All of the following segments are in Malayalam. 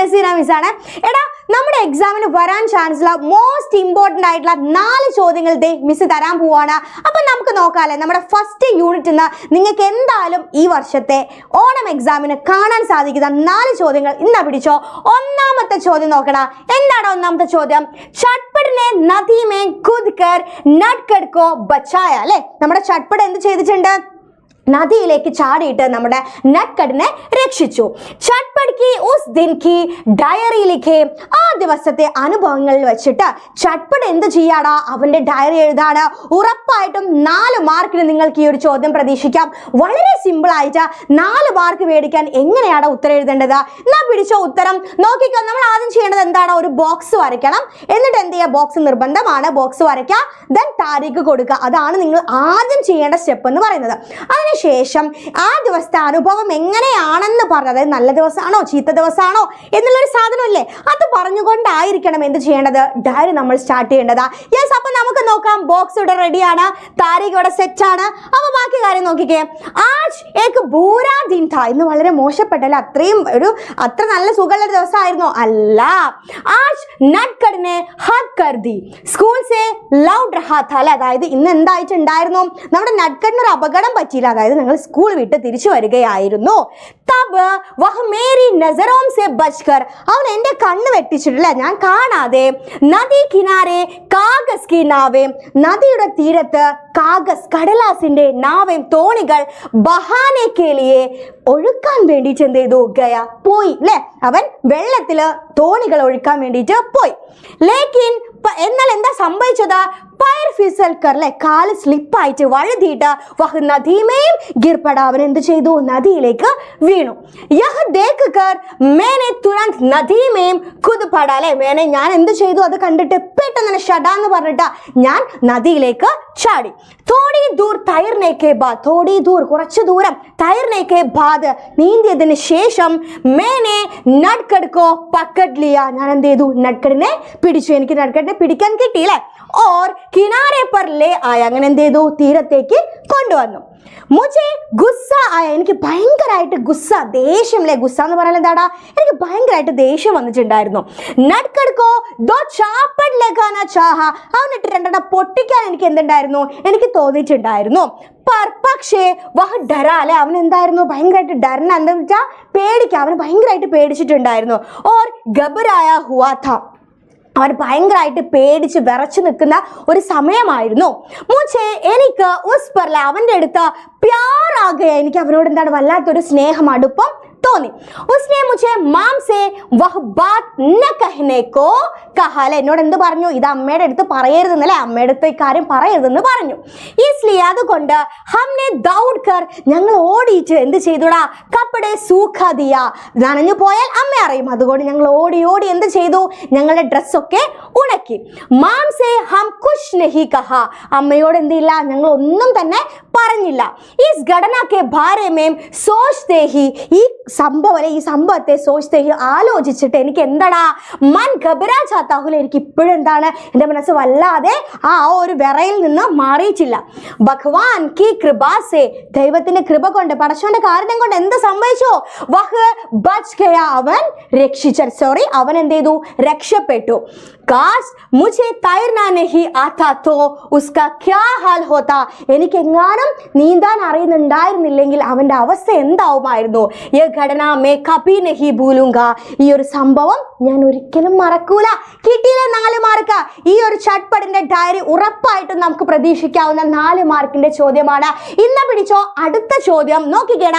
ജസീന മിസ്സാണ് എടാ നമ്മുടെ എക്സാമിന് വരാൻ ചാൻസ് ഉള്ള മോസ്റ്റ് ഇമ്പോർട്ടന്റ് ആയിട്ടുള്ള നാല് ചോദ്യങ്ങൾ ദേ മിസ് തരാൻ പോവാണ്. അപ്പം നമുക്ക് നോക്കാമല്ലേ നമ്മുടെ ഫസ്റ്റ് യൂണിറ്റിൽ നിന്ന് നിങ്ങൾക്ക് എന്തായാലും ഈ വർഷത്തെ ഓണം എക്സാമിന് കാണാൻ സാധിക്കുന്ന നാല് ചോദ്യങ്ങൾ ഇന്നാ പിടിച്ചോ. ഒന്നാമത്തെ ചോദ്യം നോക്കണ എന്താണ് ഒന്നാമത്തെ ചോദ്യം? ചട്പടിനെ നദിമേ കുദ്കർ നട്കഡ്കോ ബച്ചായ അല്ലേ? നമ്മുടെ ചട്പട് എന്ത് ചെയ്തിട്ടുണ്ട്? നദിയിലേക്ക് ചാടിയിട്ട് നമ്മുടെ നട്കടിനെ രക്ഷിച്ചു. ചട്പട് കി ഉസ് ദിൻകി ഡയറിയിലേക്ക് ആ ദിവസത്തെ അനുഭവങ്ങളിൽ വെച്ചിട്ട് ചട്പട് എന്ത് ചെയ്യാടാ? അവന്റെ ഡയറി എഴുതാണ്. ഉറപ്പായിട്ടും നാല് മാർക്കിന് നിങ്ങൾക്ക് ഈ ഒരു ചോദ്യം പ്രതീക്ഷിക്കാം. വളരെ സിമ്പിൾ ആയിട്ട് നാല് മാർക്ക് മേടിക്കാൻ എങ്ങനെയാണ് ഉത്തരം എഴുതേണ്ടത്? എന്നാ പിടിച്ച ഉത്തരം. നോക്കിക്കോ നമ്മൾ ആദ്യം ചെയ്യേണ്ടത് എന്താണ്? ഒരു ബോക്സ് വരയ്ക്കണം. എന്നിട്ട് എന്ത് ചെയ്യുക? ബോക്സ് നിർബന്ധമാണ്. ബോക്സ് വരയ്ക്കുക. ദെൻ താരീഖ് കൊടുക്കുക. അതാണ് നിങ്ങൾ ആദ്യം ചെയ്യേണ്ട സ്റ്റെപ്പ് എന്ന് പറയുന്നത്. അതിനുശേഷം ആ ദിവസത്തെ അനുഭവം എങ്ങനെയാണെന്ന് പറഞ്ഞത്. നല്ല നല്ല ദിവസമാണോ ചീത്ത ദിവസമാണോ? എന്നുള്ളൊരു സാധനമല്ലേ? അത് പറഞ്ഞുകൊണ്ടായിരിക്കണം എന്ത് ചെയ്യേണ്ടത്? ഡയറി നമ്മൾ സ്റ്റാർട്ട് ചെയ്യേണ്ടത്. യെസ് അപ്പൊ നമുക്ക് നോക്കാം. ബോക്സ് ഇവിടെ റെഡിയാണ് താരിഖ് ഇവിടെ സെറ്റ് ആണ്. അപ്പൊ ബാക്കി കാര്യം നോക്കിക്കേ. ആജ് ഏക്ക് ബൂരാ ദിൻ ഥാ ഇന്ന് വളരെ മോശപ്പെട്ടല്ലേ? അത്രയും ഒരു അത്ര നല്ല സുഖമുള്ള ദിവസമായിരുന്നോ. അല്ല. ആജ് നട്കടിനെ ഹത് കർദി സ്കൂൾ സേ ലൗഡ് ഥാ അല്ലെ? അതായത് ഇന്ന് എന്തായിട്ടുണ്ടായിരുന്നു? നമ്മുടെ നട്കടിന് ഒരു അപകടം പറ്റിയില്ല. അതായത് നിങ്ങൾ സ്കൂൾ വിട്ട് തിരിച്ചു വരികയായിരുന്നു. തബ് വഹ് മേരി നസറോം സെ ബച്ച്കർ. അവൻ എന്റെ കണ്ണ് വെട്ടിച്ചിട്ടില്ല. ഞാൻ കാണാതെ നദി കിനാരെ കാഗസ് കി നാവേ. നദിയുടെ തീരത്ത് കാഗസ് കടലാസിന്റെ നാവേം തോണികൾ ബഹാനെ കേലിയെ ഒഴുക്കാൻ വേണ്ടിയിട്ട് എന്ത് ചെയ്തു? ഗയ പോയി അല്ലെ അവൻ വെള്ളത്തിൽ തോണികൾ ഒഴുക്കാൻ വേണ്ടിയിട്ട് പോയി. ലേക്കിൻ എന്നാൽ എന്താ സംഭവിച്ചത്? പയർ ഫിസൽക്കർ അല്ലെ കാൽ സ്ലിപ്പായിട്ട് വഴുതിയിട്ട് വഹ് നദീമയും ഗിർപട അവൻ എന്ത് ചെയ്തു? നദിയിലേക്ക് വീണു. യഹ് ദേഖ് കർ മേനെ തുരന്ത് നദീമയും കുതുപട അല്ലെ? മേനെ ഞാൻ എന്ത് ചെയ്തു? അത് കണ്ടിട്ട് പെട്ടെന്ന് ഷടാന്ന് പറഞ്ഞിട്ട് ഞാൻ നദിയിലേക്ക് ചാടി. തോടി ദൂർ തൈർനേക്കെ ബാ തോടി ദൂർ കുറച്ച് ദൂരം തൈർനേക്കെ ബാത് നീന്തിയതിന് ശേഷം മേനെ നട്കടുക്കോ പക്കഡ്ലിയ. ഞാൻ എന്ത് ചെയ്തു? നട്കടിനെ പിടിച്ചു. എനിക്ക് നട്കടിനെ പിടിക്കാൻ കിട്ടിയില്ലേ? ഓർ കിനാരെ പർ ലേ ആയ അങ്ങനെ എന്ത് ചെയ്തു? തീരത്തേക്ക് കൊണ്ടുവന്നു. മുझे ഗുസ്സ ആയ എനിക്ക് ഭയങ്കരമായിട്ട് ഗുസ്സ ദേഷ്യമല്ലേ ഗുസ്സ എന്ന് പറയുന്നത് എന്താടാ? എനിക്ക് ഭയങ്കരമായിട്ട് ദേഷ്യം വന്നിട്ടുണ്ടായിരുന്നു. നട്കടുക്കോ ദോ ചാപ്പട് ലഗാന ചാഹ. അവനിട്ട് രണ്ടെണ്ണം പൊട്ടിക്കാൻ എനിക്ക് എന്തുണ്ടായിരുന്നു? എനിക്ക് തോന്നിയിട്ടുണ്ടായിരുന്നു. പക്ഷേ വഹ ഡര അല്ലെ അവൻ എന്തായിരുന്നു? ഭയങ്കരമായിട്ട് ഡരന എന്താ വെച്ചാൽ പേടിക്കുക അവന് ഭയങ്കരമായിട്ട് പേടിച്ചിട്ടുണ്ടായിരുന്നു. ഓർ ഗബരായ ഹുവാഥ അവൻ ഭയങ്കരമായിട്ട് പേടിച്ച് വിറച്ചു നിൽക്കുന്ന ഒരു സമയമായിരുന്നു. മൂച്ചെ എനിക്ക് ഉസ് പെർല അവന്റെ അടുത്ത് പ്യാറാകുക എനിക്ക് അവനോട് എന്താണ് വല്ലാത്തൊരു സ്നേഹം അടുപ്പം തോന്നി ഉസ്നെ മുझे മാം സേ വഹ് ബാത് ന കഹനെ കോ കഹ അല്ലെ? എന്നോട് എന്ത് പറഞ്ഞു? ഇത് അമ്മയുടെ അടുത്ത് പറയരുതെന്നല്ലേ? അമ്മയുടെ അടുത്ത് ഇക്കാര്യം പറയരുതെന്ന് പറഞ്ഞു. ഇസ്ലിയെ അതുകൊണ്ട് ഹംനെ ദൗഡ് കർ ഞങ്ങൾ ഓടിയിട്ട് എന്ത് ചെയ്തുടാ? കപ്പടെ സൂഖദിയ നനഞ്ഞു പോയാൽ അമ്മ അറിയും. അതുകൊണ്ട് ഞങ്ങൾ ഓടി ഓടി എന്ത് ചെയ്തു? ഞങ്ങളുടെ ഡ്രസ്സൊക്കെ ഉണക്കി. മാം സേ ഹം കുഷ് നഹി കഹ. അമ്മയോട് എന്തില്ല ഞങ്ങൾ ഒന്നും തന്നെ പറഞ്ഞില്ല. ഈ ഘടനക്കെ ഭാരമേം സോഷ് ദേഹി ഈ സംഭവം ഈ സംഭവത്തെ സോച്ച് തേഹി ആലോചിച്ചിട്ട് എനിക്ക് എന്താടാ? മൻ ഖബരാ ചാത്താഹുൽ എനിക്ക് ഇപ്പോഴും എന്താണ് എന്റെ മനസ്സ് വല്ലാതെ ആ ഒരു വിറയിൽ നിന്ന് മാറിയിട്ടില്ല. ഭഗവാൻ കി കൃപാസേ ദൈവത്തിന്റെ കൃപ കൊണ്ട് പടച്ചോന്റെ കാരണം കൊണ്ട് എന്ത് സംഭവിച്ചോ? വഹ് ബച്ച് അവൻ രക്ഷിച്ച സോറി അവൻ എന്ത് ചെയ്തു? രക്ഷപ്പെട്ടു. കാശ് മുझे തൈർനാ നഹി ആത്താ തോ ഉസ്കാ ക്യാ ഹാൽ ഹോത്താ എനിക്ക് എങ്ങാനും നീന്താൻ അറിയുന്നുണ്ടായിരുന്നില്ലെങ്കിൽ അവന്റെ അവസ്ഥ എന്താവുമായിരുന്നു? ഈ ഘടന മേ കപി നഹി ഭൂലുങ്ക. ഈ ഒരു സംഭവം ഞാൻ ഒരിക്കലും മറക്കൂല. കിട്ടിയില്ല നാല് മാർക്ക്? ഈ ഒരു ചട്പടിന്റെ ഡയറി ഉറപ്പായിട്ടും നമുക്ക് പ്രതീക്ഷിക്കാവുന്ന നാല് മാർക്കിന്റെ ചോദ്യമാണ്. ഇന്ന് പിടിച്ചോ അടുത്ത ചോദ്യം. നോക്കിക്കേണ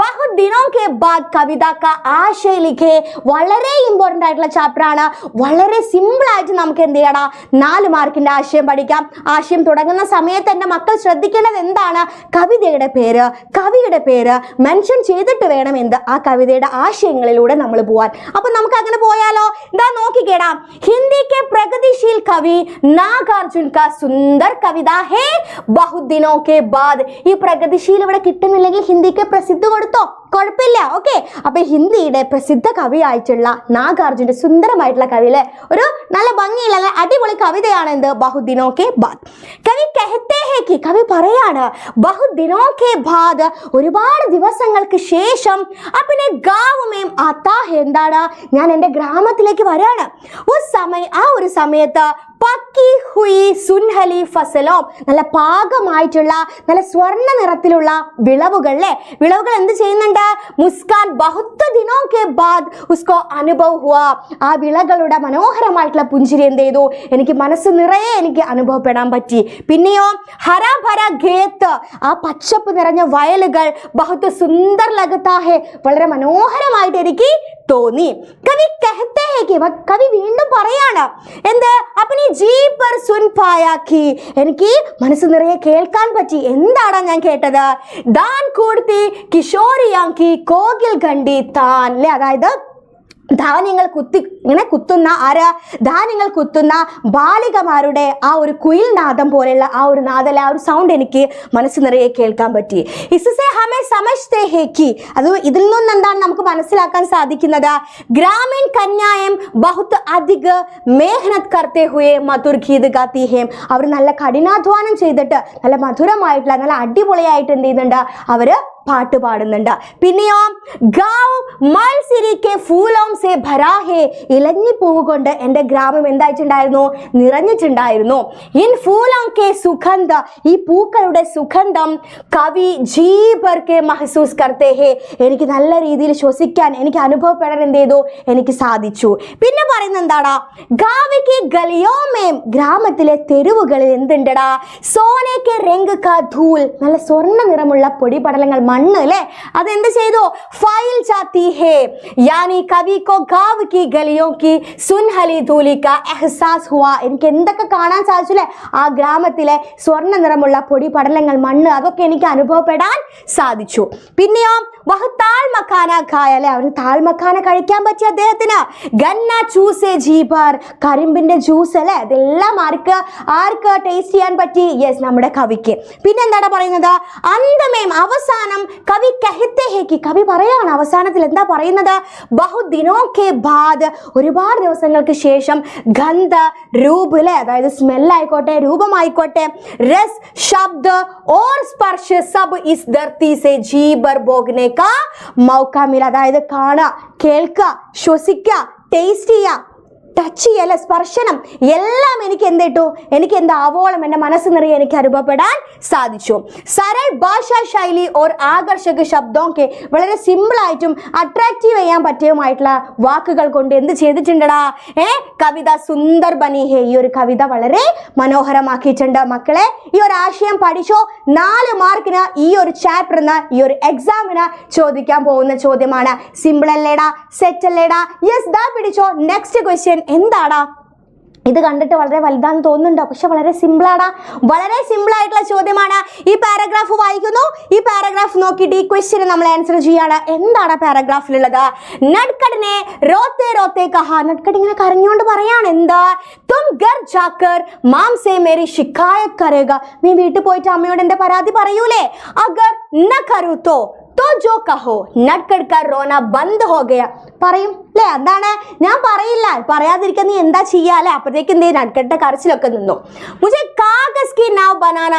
ബഹുദിനോ കെ ബാദ് കവിത ക ആശയ ലിഖേ വളരെ ഇമ്പോർട്ടന്റ് ആയിട്ടുള്ള ചാപ്റ്റർ ആണ്. വളരെ സിമ്പിൾ ആയിട്ട് നമുക്ക് എന്ത് ചെയ്യണം? നാല് മാർക്കിന്റെ ആശയം പഠിക്കാം. ആശയം തുടങ്ങുന്ന സമയത്ത് തന്നെ മക്കൾ ശ്രദ്ധിക്കേണ്ടത് എന്താണ്? കവിതയുടെ പേര്. കവിയുടെ പേര് മെൻഷൻ ചെയ്തിട്ട് വേണം എന്ത്? ആ കവിതയുടെ ആശയങ്ങളിലൂടെ നമ്മൾ പോവാൻ. അപ്പൊ നമുക്ക് അങ്ങനെ പോയാലോ? ഇതാ നോക്കിക്കേടാം. ഹിന്ദിക്ക് പ്രഗതിശീൽ കവി നാഗാർജുൻ കാ സുന്ദർ കവിത. ഹേ ബഹുദിനോ കെ ബാദ്. ഈ പ്രഗതിശീൽ ഇവിടെ കിട്ടുന്നില്ലെങ്കിൽ ഹിന്ദിക്ക് പ്രസിദ്ധ കൊടുത്തോ? കുഴപ്പമില്ല ഓക്കെ അപ്പൊ ഹിന്ദിയുടെ പ്രസിദ്ധ കവിയായിട്ടുള്ള നാഗാർജുന്റെ സുന്ദരമായിട്ടുള്ള കവിയിലെ ഒരു നല്ല ഭംഗിയുള്ള അടിപൊളി കവിതയാണ് എന്ത്? ബഹുദിനോ ബാദ്. കവി കഹത്തെ കവി പറയാണ് ബഹുദിനോ ബാദ് ഒരുപാട് ദിവസങ്ങൾക്ക് ശേഷം അപ്പിനെ ഗാവുമേം ആത്താ എന്താണ്? ഞാൻ എന്റെ ഗ്രാമത്തിലേക്ക് വരാണ്. ഉസ് സമയ ആ ഒരു സമയത്ത് പക്കി ഹുയി സുൻഹലി ഫസലോ നല്ല പാകമായിട്ടുള്ള നല്ല സ്വർണ നിറത്തിലുള്ള വിളവുകൾ അല്ലേ? വിളവുകൾ എന്ത് ചെയ്യുന്നുണ്ട്? മുസ്കാൻ ബഹുത്ത ദിനോ കെ ബാദ് ഉസ്കോ അനുഭവ് ആ വിളകളുടെ മനോഹരമായിട്ടുള്ള പുഞ്ചിരി എന്ത് ചെയ്തു? എനിക്ക് മനസ്സ് നിറയെ എനിക്ക് അനുഭവപ്പെടാൻ പറ്റി. പിന്നെയോ ഹരാഭര ഖേത്ത്. ആ പച്ചപ്പ് നിറഞ്ഞ വയലുകൾ ബഹുത്ത് സുന്ദർ ലഗത്താഹെ വളരെ മനോഹരമായിട്ട് എനിക്ക് തോന്നി. കവി കഹത്തെ ഹേ കി വ- കവി വീണ്ടും പറയാണ്. എന്ത്? അപ്പനി ജീ സുൻ പായാക്കി. എനിക്ക് മനസ്സ് നിറയെ കേൾക്കാൻ പറ്റി. എന്താടാ ഞാൻ കേട്ടത്? ദാൻ കൂർത്തി കിഷോരിയാക്കി കോകിൽ കണ്ടി താൻ. അല്ലേ? അതായത് ധാന്യങ്ങൾ കുത്തി ഇങ്ങനെ കുത്തുന്ന ആരാ? ധാന്യങ്ങൾ കുത്തുന്ന ബാലികമാരുടെ ആ ഒരു കുയിൽ നാദം പോലെയുള്ള ആ ഒരു നാദല്ല ആ ഒരു സൗണ്ട് എനിക്ക് മനസ്സ് നിറയെ കേൾക്കാൻ പറ്റി. ഇസസെ ഹമേ കി. അത് ഇതിൽ നിന്ന് എന്താണ് നമുക്ക് മനസ്സിലാക്കാൻ സാധിക്കുന്നത്? ഗ്രാമീൺ കന്യായം ബഹുത്ത് അധിക മേഹനത് കർത്തേ ഹുയെ മധുർ ഗീത് ഗാത്തി ഹേം. അവർ നല്ല കഠിനാധ്വാനം ചെയ്തിട്ട് നല്ല മധുരമായിട്ടുള്ള നല്ല അടിപൊളിയായിട്ട് എന്ത് ചെയ്യുന്നുണ്ട്? അവർ പാട്ട് പാടുന്നുണ്ട്. പിന്നെയോ ഗാവ് മത്സരിക്കെ ഫൂലോം സെ ഭരാഹേ. ഇലഞ്ഞി പൂവുകൊണ്ട് എന്റെ ഗ്രാമം എന്തായിട്ടുണ്ടായിരുന്നു? നിറഞ്ഞിട്ടുണ്ടായിരുന്നു. ഇൻ ഫൂലോം കെ സുഗന്ധ ഈ പൂക്കളുടെ സുഗന്ധം കവി ജീവർ കെ മഹസൂസ് കർത്തേ ഹേ എനിക്ക് നല്ല രീതിയിൽ ശ്വസിക്കാൻ എനിക്ക് അനുഭവപ്പെടാൻ എന്ത് ചെയ്തു? എനിക്ക് സാധിച്ചു. പിന്നെ പറയുന്നത് എന്താടാ? ഗാവിക്ക് ഗലിയോമേം ഗ്രാമത്തിലെ തെരുവുകളിൽ എന്തുണ്ടടാ? സോനയ്ക്ക് രംഗ് കാ ധൂൽ നല്ല സ്വർണ നിറമുള്ള പൊടിപടലങ്ങൾ മണ്ണ് അല്ലെ? അതെന്ത് ചെയ്തു? ഫൈൽ ചാത്തി ഹേ. യാനി കവിക്കോ ഗാവ് കി ഗലിയോ കി സുൻഹലി ധൂലിക്ക എഹ്സാസ് ഹുവ. എനിക്ക് എന്തൊക്കെ കാണാൻ സാധിച്ചു അല്ലേ? ആ ഗ്രാമത്തിലെ സ്വർണ നിറമുള്ള പൊടി പടലങ്ങൾ മണ്ണ് അതൊക്കെ എനിക്ക് അനുഭവപ്പെടാൻ സാധിച്ചു. പിന്നെയോ വഹ് താഴ്മക്കാന മക്കാന ഖായ അല്ലെ? അവന് താഴ്മക്കാന മക്കാന കഴിക്കാൻ പറ്റിയ അദ്ദേഹത്തിന്. ഗന്ന ജ്യൂസ് ജീബർ കരിമ്പിന്റെ ജ്യൂസ് അല്ലെ? അതെല്ലാം ആർക്ക് ആർക്ക് ടേസ്റ്റ് ചെയ്യാൻ പറ്റി? യെസ് നമ്മുടെ കവിക്ക്. പിന്നെന്താണ് പറയുന്നത്? അന്തമേം അവസാനം കവി കഹത്തെ ഹേക്ക്. കവി പറയാണ് അവസാനത്തിൽ എന്താ പറയുന്നത്? ബഹുദിനോ കെ ബാദ്. ഒരുപാട് ദിവസങ്ങൾക്ക് ശേഷം ഗന്ധ രൂപിലെ അതായത് അതായത് സ്മെല്ലായിക്കോട്ടെ രൂപമായിക്കോട്ടെ. രസ് ശബ്ദ ഓർ സ്പർശ സബ് ഇസ് ധർത്തി സെ ജീബർ ബോഗ്നേക്ക മൗക്കാമിൽ അതായത് കാണുക കേൾക്കുക ശ്വസിക്കുക ടേസ്റ്റ് ചെയ്യുക ടച്ച് ചെയ്യല്ല സ്പർശനം. എല്ലാം എനിക്ക് എന്തിട്ടു? എനിക്ക് എന്താ ആവോളം എന്റെ മനസ്സ് നിറയെ എനിക്ക് അനുഭവപ്പെടാൻ സാധിച്ചു. സരൾ ഭാഷാ ശൈലി ഓർ ആകർഷക ശബ്ദമൊക്കെ വളരെ സിമ്പിളായിട്ടും അട്രാക്റ്റീവ് ചെയ്യാൻ പറ്റിയതുമായിട്ടുള്ള വാക്കുകൾ കൊണ്ട് എന്ത് ചെയ്തിട്ടുണ്ടടാ? ഏ? കവിത സുന്ദർ ബനി ഹേ ഈ ഒരു കവിത വളരെ മനോഹരമാക്കിയിട്ടുണ്ട് മക്കളെ. ഈ ഒരു ആശയം പഠിച്ചോ? നാല് മാർക്കിന് ഈ ഒരു ചാപ്റ്ററിന് ഈ ഒരു എക്സാമിന് ചോദിക്കാൻ പോകുന്ന ചോദ്യമാണ്. സിമ്പിൾ അല്ലേടാ? സെറ്റ് അല്ലേടാ? യെസ് ദാ പിടിച്ചോ. നെക്സ്റ്റ് ക്വസ്റ്റ്യൻ എന്താടാ? ഇത് കണ്ടിട്ട് വളരെ വലുതാന്ന് തോന്നുന്നുണ്ടോ? പക്ഷെ വളരെ സിമ്പിളാടാ. വളരെ സിമ്പിൾ ആയിട്ടുള്ള ചോദ്യമാണ്. ഈ പാരഗ്രാഫ് വായിക്കുന്നു. ഈ പാരഗ്രാഫ് നോക്കിയിട്ട് ഈ ക്വസ്റ്റ്യന് നമ്മൾ ആൻസർ ചെയ്യാണ്. എന്താണ് പാരഗ്രാഫിലുള്ളത് നട്കടിനെ റോത്തെ റോത്തെ കഹ. നട്കട് ഇങ്ങനെ കരഞ്ഞുകൊണ്ട് പറയാണ്. എന്താ? തും ഗർ ജാക്കർ മാം സേ മേരി ശിക്കായത് കരയുക നീ വീട്ടിൽ പോയിട്ട് അമ്മയോട് എന്റെ പരാതി പറയൂലേ? അഗർ ന കരുത്തോ തോ ജോ കഹോ. നട്കട് കർ റോന ബന്ദ് ഹോ ഗയ. പറയും അല്ലേ അതാണ് ഞാൻ പറയില്ല. പറയാതിരിക്കാൻ നീ എന്താ ചെയ്യാ അല്ലെ അപ്പോഴത്തേക്ക് എന്ത് നട്കട്ട കരച്ചിലൊക്കെ നിന്നു. മുझे കാഗസ് കി നാവ് ബനാന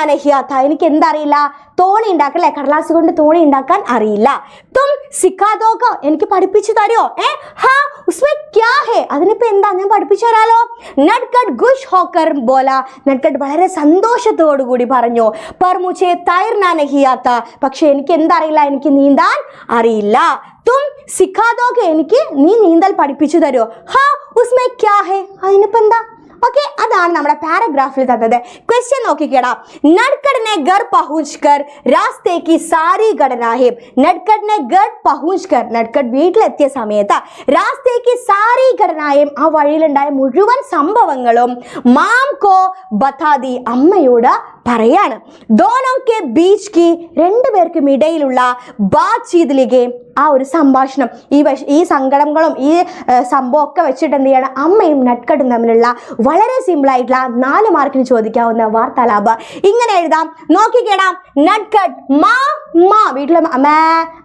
എനിക്ക് എന്തറിയില്ല? തോണി ഉണ്ടാക്കാൻ അല്ലെ കടലാസ് കൊണ്ട് തോണി ഉണ്ടാക്കാൻ അറിയില്ല. തും സിക്കാതോക്കോ എനിക്ക് പഠിപ്പിച്ചു തരുമോ ഏ? ഹാ ഉസ്മേ ക്യാ ഹേ? അതിനിപ്പോ എന്താ? ഞാൻ പഠിപ്പിച്ചു തരാലോ? നട്കട്ട് ഗുഷ് ഹോക്കർ ബോല. നട്കട്ട് വളരെ സന്തോഷത്തോടു കൂടി പറഞ്ഞു പർമുച്ചെ തൈർനാനഹിയാത്ത പക്ഷെ എനിക്ക് എന്തറിയില്ല? എനിക്ക് നീന്താൻ അറിയില്ല. തും സിഖാദോക്കെ എനിക്ക് നീ നീന്തൽ പഠിപ്പിച്ചു തരുമോ ഹാ ഉസ്മേ ക്യാ ഹേ അതിനിപ്പോ എന്താ ഓക്കെ അതാണ് നമ്മുടെ പാരഗ്രാഫിൽ തന്നത്. ക്വസ്റ്റ്യൻ നോക്കിക്കേടാ. നട്കടിനെ ഗർ പഹുഷ്കർ കർ രാസ്തേക്ക് സാരി ഘടനാഹിം നട്കടിനെ ഗർ പഹുഷ്കർ കർ നട്കട് വീട്ടിലെത്തിയ സമയത്ത്. രാസ്തേക്ക് സാരി ഘടനായും ആ വഴിയിലുണ്ടായ മുഴുവൻ സംഭവങ്ങളും മാം കോ ബി അമ്മയോട് പറയാണ്. ദോനോ കെ ബീച്ച് കി രണ്ടുപേർക്കും ഇടയിലുള്ള ബാത്ചീതിലേക്ക് ആ ഒരു സംഭാഷണം. ഈ ഈ സങ്കടങ്ങളും ഈ സംഭവമൊക്കെ വെച്ചിട്ട് എന്ത് ചെയ്യണം? അമ്മയും നട്കടും തമ്മിലുള്ള വളരെ സിമ്പിൾ ആയിട്ടുള്ള നാല് മാർക്കിന് ചോദിക്കാവുന്ന വാർത്താലാപ്. ഇങ്ങനെ എഴുതാം. നോക്കിക്കേടാം. നട്കട്ട് മാ മാ. വീട്ടിലെ അമ്മേ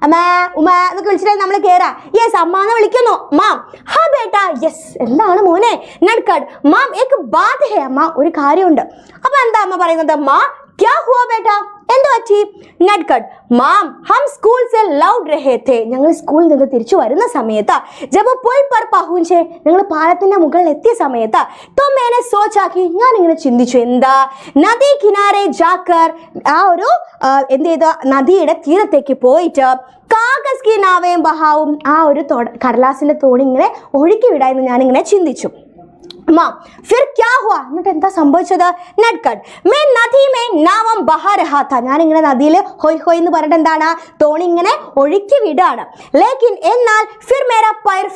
അമ്മേ ഉമ്മ എന്നൊക്കെ വിളിച്ചിട്ട് നമ്മൾ കയറാ യെസ് അമ്മ എന്ന് വിളിക്കുന്നു. മാം. ഹാ ബേട്ടാ. യെസ് എന്താണ് മോനെ? നട്കട്ട് മാം എക്ക് ബാധ ഹേ അമ്മ ഒരു കാര്യമുണ്ട്. അപ്പൊ എന്താ അമ്മ പറയുന്നത്? മാ ക്യാ ഹുവാ ബേട്ടാ? എന്ത് പറ്റി? മാം ഹം സ്കൂൾ സെ ലൗഡ് രഹേത്തെ. ഞങ്ങൾ സ്കൂളിൽ നിന്ന് തിരിച്ചു വരുന്ന സമയത്ത്. ജബ് പുൽ പർ പഹുഞ്ചെ. ഞങ്ങൾ പാലത്തിന്റെ മുകളിൽ എത്തിയ സമയത്ത്. തോ മേനെ സോച്ചാക്കി. ഞാൻ ഇങ്ങനെ ചിന്തിച്ചു എന്താ? നദി കിനാരെ ജാക്കർ ആ ഒരു എന്ത് ചെയ്തു? നദിയുടെ തീരത്തേക്ക് പോയിട്ട് കാഗസ് കി നാവയും ബഹാവും ആ ഒരു കടലാസിന്റെ തോണി ഇങ്ങനെ ഒഴുക്കി വിടാമെന്ന് ഞാനിങ്ങനെ ചിന്തിച്ചു. മാ फिर क्या हुआ എന്നിട്ട് എന്താ സംഭവിച്ചത്? നട്കട്ട് മേ നദി മേ നാമം ബഹാരഹാത്ത ഇങ്ങനെ നദിയിൽ ഹൊയ് ഹൊയ് എന്ന് പറഞ്ഞിട്ട് എന്താണ്? തോണി ഇങ്ങനെ ഒഴുക്കി വിടാണ്. ലേക്കിൻ എന്നാൽ ഫിർ മേര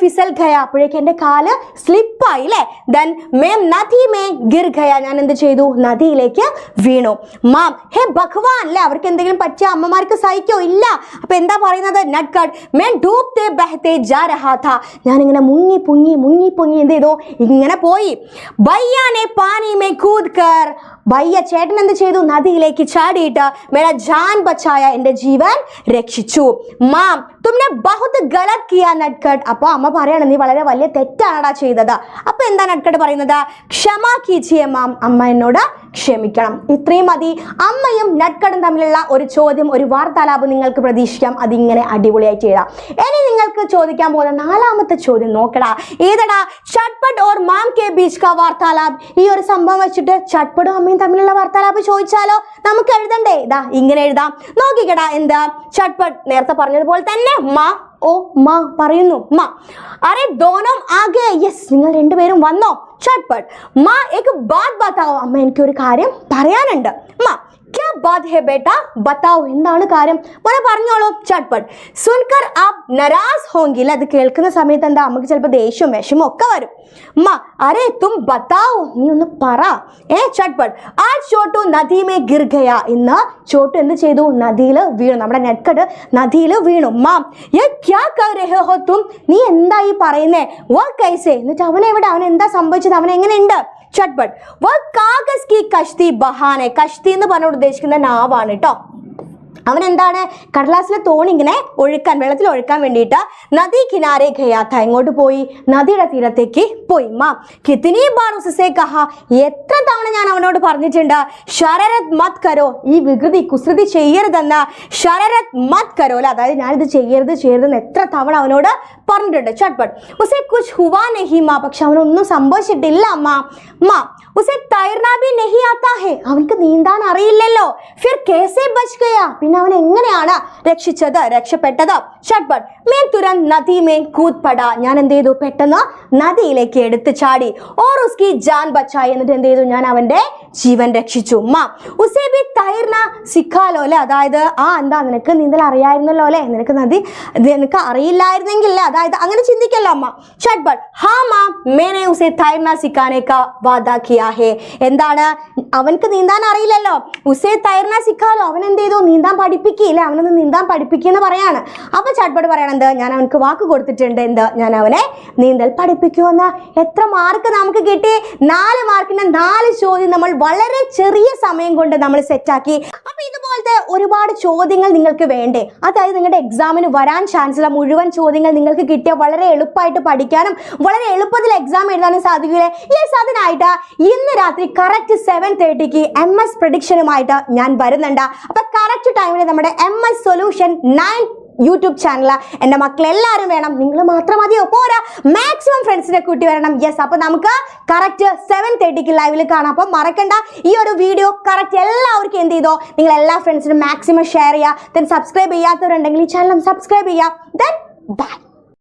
ഫിസൽ ഗയ അപ്പോഴേക്ക് എന്റെ കാൽ സ്ലിപ്പായി അല്ലേ ദെൻ മേം നദി മേ ഗിർ ഗയ ഞാൻ എന്ത് ചെയ്തു? നദിയിലേക്ക് വീണു. മാം ഹേ ഭഗവാൻ അല്ലേ അവർക്ക് എന്തെങ്കിലും പറ്റിയ അമ്മമാർക്ക് സഹിക്കോ? ഇല്ല. അപ്പൊ എന്താ പറയുന്നത്? നട്കട്ട് മേൻ ഡൂബ്തേ ബഹത്തെ ജാ രഹാ താ. ഞാനിങ്ങനെ മുങ്ങി പുങ്ങി മുങ്ങി പൊങ്ങി എന്ത് ചെയ്തു? ഇങ്ങനെ പോയി. ബയ്യാനെ പാനി മേ കൂദ് കർ. ഭയ്യ ചേട്ടൻ എന്ത് ചെയ്തു? നദിയിലേക്ക് ചാടിയിട്ട് മേര ജാൻ ബച്ചായ എന്റെ ജീവൻ രക്ഷിച്ചു. മാം തുമ്നെ ബഹുത് ഗലത് കിയ നട്കട്ട് അപ്പോൾ അമ്മ പറയണം നീ വളരെ വലിയ തെറ്റാണടാ ചെയ്തത്. അപ്പൊ എന്താണ് അടുക്കട്ട് പറയുന്നത്? ക്ഷമ കീച്ചിയെ മാം അമ്മ എന്നോട് ക്ഷമിക്കണം. ഇത്രയും മതി. അമ്മയും നട്കടും തമ്മിലുള്ള ഒരു ചോദ്യം ഒരു വാർത്താലാപം നിങ്ങൾക്ക് പ്രതീക്ഷിക്കാം. അതിങ്ങനെ അടിപൊളിയായിട്ട് എഴുതാം. ഇനി നിങ്ങൾക്ക് ചോദിക്കാൻ പോകുന്ന നാലാമത്തെ ചോദ്യം നോക്കടാ. ഏതടാ? ചട്പട്ട് ഓർ മാം കെ ബീച്ച് കാ വാർത്താലാപ്? ഈ ഒരു സംഭവം വെച്ചിട്ട് ചട്പടും അമ്മയും തമ്മിലുള്ള വാർത്താലാപ് ചോദിച്ചാലോ? നമുക്ക് എഴുതണ്ടേ? ഇതാ ഇങ്ങനെ എഴുതാം. നോക്കിക്കടാ എന്താ? ചട്പട്ട് നേരത്തെ പറഞ്ഞതുപോലെ തന്നെ മാ ഓ മാ പറയുന്നു. മാ. അറേ ദോനം ആകെ. യെസ് നിങ്ങൾ രണ്ടുപേരും വന്നോ. ചട്പട്ട് മാ ഏക്ക് ബാത് ബാത്താവോ അമ്മ എനിക്കൊരു കാര്യം പറയാനുണ്ട്. മാ ക്യാ ബാത് ഹെ ബേട്ട ബത്താവോ എന്താണ് കാര്യം? മോനെ പറഞ്ഞോളൂ ചട്പട്ട് സുൻകർ ആപ് നരാസ് ഹോങ്കിൽ അത് കേൾക്കുന്ന സമയത്ത് എന്താ? അമ്മയ്ക്ക് ചിലപ്പോൾ ദേഷ്യവും വിഷമവും ഒക്കെ വരും. മ അരേ തും ബത്താവോ നീ ഒന്ന് പറ. ഏ ചട്പട്ട് ആ ചോട്ടു നദി ഗിർഗയ ഗിർ ഗയ ഇന്ന് ചോട്ടു എന്ത് ചെയ്തു? നദിയിൽ വീണു. നമ്മുടെ നെക്കട് നദിയിൽ വീണു. മാം നീ എന്താ പറയുന്നേ? വാ കൈസേ. എന്നിട്ട് അവൻ അവൻ എന്താ സംഭവിച്ചത്? അവൻ എങ്ങനെയുണ്ട് ചട്പട്ട് വ കാഗസ് കി കഷ്തി ബഹാനെ. കഷ്തി എന്ന് പറഞ്ഞുകൊണ്ട് ഉദ്ദേശിക്കുന്ന നാവാണ് കേട്ടോ അവൻ എന്താണ്? കടലാസിലെ തോണി ഇങ്ങനെ ഒഴുക്കാൻ വെള്ളത്തിൽ ഒഴുക്കാൻ വേണ്ടിയിട്ട് നദി കിനാരെ ഖയാത്ത എങ്ങോട്ട് പോയി? നദിയുടെ തീരത്തേക്ക് പോയി. മാ കിത്തിനി ഉസസേ കഹ. എത്ര തവണ ഞാൻ അവനോട് പറഞ്ഞിട്ടുണ്ട് ശരരത് മത് കരോ ഈ വികൃതി കുസൃതി ചെയ്യരുതെന്ന്. ശരരത് മത് കരോ. അല്ലെ അതായത് ഞാനിത് ചെയ്യരുത് ചെയ്യരുതെന്ന് എത്ര തവണ അവനോട് പറഞ്ഞിട്ടുണ്ട്. ചട്പട്ട് ഉസേ കുച്ച് ഹുവാ നെഹി മാ? പക്ഷെ അവനൊന്നും സംഭവിച്ചിട്ടില്ല അമ്മ മാ ഉസേ തൈർനാ ബി നെഹി ആത്താ ഹേ? അവൻക്ക് നീന്താൻ അറിയില്ലല്ലോ. ഫിർ കേസേ ബച്ച് ഗയാ? പിന്നെ അവൻ എങ്ങനെയാണ് രക്ഷിച്ചത് രക്ഷപ്പെട്ടത്? ഷട്പട്ട് മേൻ തുരൻ നദി മേൻ കൂത് പടാ. ഞാൻ എന്ത് ചെയ്തു? പെട്ടെന്ന് നദിയിലേക്ക് എടുത്ത് ചാടി. ഓർ ഉസ്കി ജാൻ ബച്ചായി എന്നിട്ട് എന്ത് ചെയ്തു? ഞാൻ അവന്റെ ജീവൻ രക്ഷിച്ചു. മാ ഉസേ ബി തൈർന സിഖാലോ അല്ലെ? അതായത് ആ എന്താ നിനക്ക് നീന്തൽ അറിയായിരുന്നല്ലോ അല്ലെ? നിനക്ക് നദി നിനക്ക് അറിയില്ലായിരുന്നെങ്കിൽ അതായത് അങ്ങനെ ചിന്തിക്കല്ല അമ്മ. ഷട്പട്ട് ഹാ മാ മേനെ ഉസേ തൈർന സിക്കാനേക്ക വാദാ കിയാ ഹേ. എന്താണ്? അവൻക്ക് നീന്താൻ അറിയില്ലല്ലോ. ഉസേ തൈർന സിക്കാലോ. അവൻ എന്ത് ചെയ്തു? നീന്താൻ പഠിപ്പിക്കില്ല അവനൊന്ന് നീന്താൻ പഠിപ്പിക്കുന്ന പറയാണ്. അപ്പൊ ചട്പട്ട് പറയണത് ഞാൻ അവൻക്ക് വാക്ക് കൊടുത്തിട്ടുണ്ട്. എന്ത്? ഞാൻ അവനെ നീന്തൽ പഠിപ്പിക്കുമെന്ന് എത്ര മാർക്ക് നമുക്ക് കിട്ടി? നാല് മാർക്കിന്റെ നാല് ചോദ്യം നമ്മൾ വളരെ ചെറിയ സമയം കൊണ്ട് നമ്മൾ സെറ്റാക്കി അപ്പൊ ഇതുപോലത്തെ ഒരുപാട് ചോദ്യങ്ങൾ നിങ്ങൾക്ക് വേണ്ടേ? അതായത് നിങ്ങളുടെ എക്സാമിന് വരാൻ ചാൻസ് ഉള്ള മുഴുവൻ ചോദ്യങ്ങൾ നിങ്ങൾക്ക് കിട്ടിയ വളരെ എളുപ്പമായിട്ട് പഠിക്കാനും വളരെ എളുപ്പത്തിൽ എക്സാം എഴുതാനും സാധിക്കില്ലേ യെസ് അതിനായിട്ട് ഇന്ന് രാത്രി കറക്റ്റ് സെവൻ തേർട്ടിക്ക് എം എസ് പ്രഡിക്ഷനുമായിട്ട് ഞാൻ വരുന്നുണ്ട്. അപ്പൊ കറക്റ്റ് ടൈമിൽ നമ്മുടെ M S solution nine YouTube channel എന്റെ മക്കളെല്ലാവരും വേണം. നിങ്ങൾ മാത്രം മതിയോ? പോരാ. മാക്സിമം ഫ്രണ്ട്സിനെ കൂട്ടി വരണം. യെസ് അപ്പോൾ നമുക്ക് കറക്റ്റ് സെവൻ തേർട്ടിക്ക് ലൈവിൽ കാണാം. അപ്പൊ മറക്കണ്ട. ഈ ഒരു വീഡിയോ കറക്റ്റ് എല്ലാവർക്കും എന്ത് ചെയ്തോ? നിങ്ങൾ എല്ലാ ഫ്രണ്ട്സിനും മാക്സിമം ഷെയർ ചെയ്യുക ദെൻ സബ്സ്ക്രൈബ് ചെയ്യാത്തവരുണ്ടെങ്കിൽ ഈ ചാനൽ സബ്സ്ക്രൈബ് ചെയ്യുക ദെൻ ബൈ